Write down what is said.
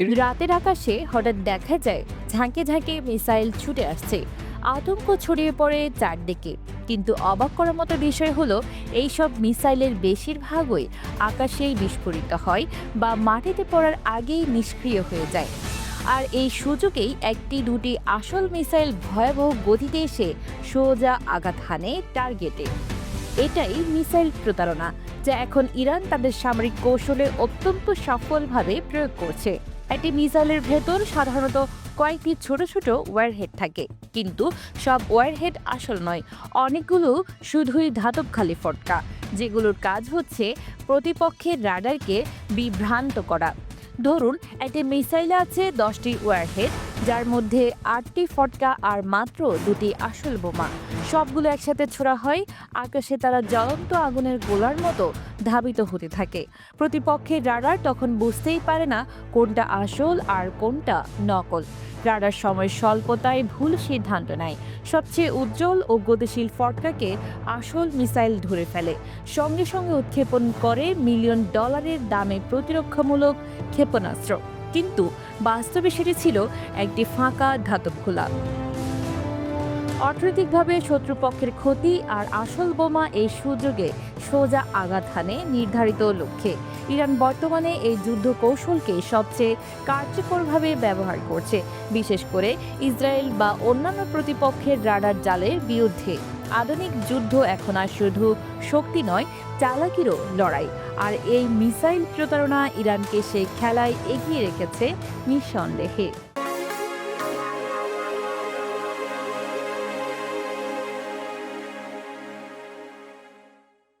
রাতের আকাশে হঠাৎ দেখা যায় ঝাঁকে ঝাঁকে মিসাইল ছুটে আসছে। আতঙ্ক ছড়িয়ে পড়ে চারদিকে। কিন্তু অবাক করার মতো বিষয় হলো, এইসব মিসাইলের বেশিরভাগই আকাশেই বিস্ফোরিত হয় বা মাটিতে পড়ার আগেই নিষ্ক্রিয় হয়ে যায়। আর এই সুযোগেই একটি দুটি আসল মিসাইল ভয়াবহ গতিতে এসে সোজা আঘাত হানে টার্গেটে। এটাই মিসাইল প্রতারণা, যা এখন ইরান তাদের সামরিক কৌশলে অত্যন্ত সফলভাবে প্রয়োগ করছে। একটি মিসাইলের ভেতর সাধারণত কয়েকটি ছোট ছোট ওয়ারহেড থাকে। কিন্তু সব ওয়ারহেড আসল নয়, অনেকগুলো শুধুই ধাতব খালি ফটকা, যেগুলোর কাজ হচ্ছে প্রতিপক্ষের রাডারকে বিভ্রান্ত করা। ধরুন, একটি মিসাইলে আছে দশটি ওয়ারহেড যার মধ্যে আটটি ফটকা আর মাত্র দুটি আসল বোমা। সবগুলো একসাথে ছোড়া হয়, আকাশে তারা জ্বলন্ত আগুনের গোলার মতো ধাবিত হতে থাকে। প্রতিপক্ষের রাডার তখন বুঝতেই পারে না কোনটা আসল আর কোনটা নকল। রাডার সময় স্বল্পতায় ভুল সিদ্ধান্ত নেয়। সবচেয়ে উজ্জ্বল ও গতিশীল ফটকাকে আসল মিসাইল ধরে ফেলে। সঙ্গে সঙ্গে উৎক্ষেপণ করে মিলিয়ন ডলারের দামে প্রতিরক্ষামূলক ক্ষেপণাস্ত্র। কিন্তু বাস্তবে সেটি ছিল একটি ফাঁকা ধাতব খোলা অর্থনৈতিকভাবে শত্রুপক্ষের ক্ষতি আর আসল বোমা এই সুযোগে সোজা আঘাত হানে নির্ধারিত লক্ষ্যে। ইরান বর্তমানে এই যুদ্ধ কৌশলকে সবচেয়ে কার্যকরভাবে ব্যবহার করছে, বিশেষ করে ইসরায়েল বা অন্যান্য প্রতিপক্ষের রাডার জালের বিরুদ্ধে। আধুনিক যুদ্ধ এখন আর শুধু শক্তি নয়, চালাকিরও লড়াই। আর এই মিসাইল প্রতারণা ইরানকে সেই খেলায় এগিয়ে রেখেছে নিঃসন্দেহে।